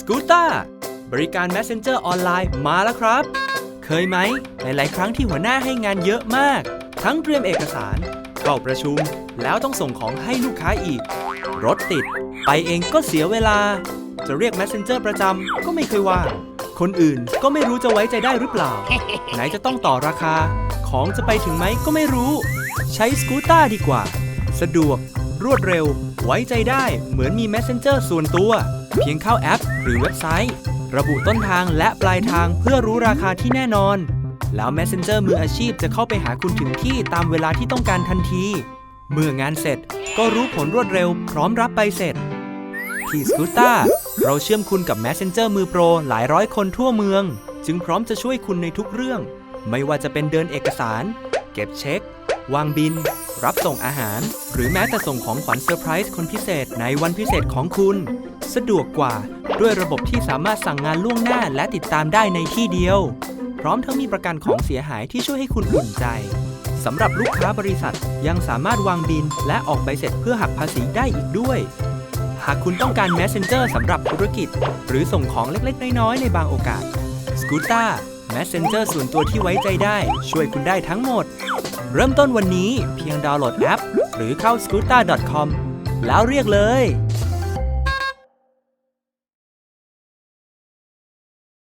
สกูต้าบริการ Messenger ออนไลน์มาแล้วครับ เคยไหม หลาย ๆ ครั้งที่หัวหน้าให้งานเยอะมาก ทั้งเตรียมเอกสารเข้าประชุม แล้วต้องส่งของให้ลูกค้าอีก รถติด ไปเองก็เสียเวลา จะเรียก Messenger ประจำก็ไม่เคยว่างคนอื่นก็ไม่รู้จะไว้ใจได้หรือเปล่า ไหนจะต้องต่อราคา ของจะไปถึงไหมก็ไม่รู้ ใช้สกูต้าดีกว่า สะดวก รวดเร็ว ไว้ใจได้เหมือนมี Messenger ส่วนตัว เพียงเข้าแอป หรือเว็บไซต์ ระบุต้นทางและปลายทางเพื่อรู้ราคาที่แน่นอน แล้ว Messenger มืออาชีพจะเข้าไปหาคุณถึงที่ตามเวลาที่ต้องการทันที เมื่องานเสร็จก็รู้ผลรวดเร็วพร้อมรับใบเสร็จ ที่สกูต้าเราเชื่อมคุณกับ Messenger มือโปรหลายร้อยคนทั่วเมือง จึงพร้อมจะช่วยคุณในทุกเรื่อง ไม่ว่าจะเป็นเดินเอกสาร เก็บเช็ค วางบิน รับส่งอาหาร หรือแม้แต่ส่งของขวัญเซอร์ไพรส์คนพิเศษในวันพิเศษของคุณ สะดวกกว่าด้วยระบบที่สามารถสั่งงานล่วงหน้าและติดตามได้ในที่เดียว พร้อมทั้งมีประกันของเสียหายที่ช่วยให้คุณอุ่นใจสำหรับลูกค้าบริษัทยังสามารถวางบินและออกใบเสร็จเพื่อหักภาษีได้อีกด้วย หากคุณต้องการ Messenger สำหรับธุรกิจ หรือส่งของเล็กๆ น้อยๆ ในบางโอกาส s c o o t a Messenger ส่วนตัวที่ไว้ใจได้ ช่วยคุณได้ทั้งหมด เริ่มต้นวันนี้เพียงดาวน์โหลดแอป หรือเข้า s c o o t a c o m แล้วเรียกเลย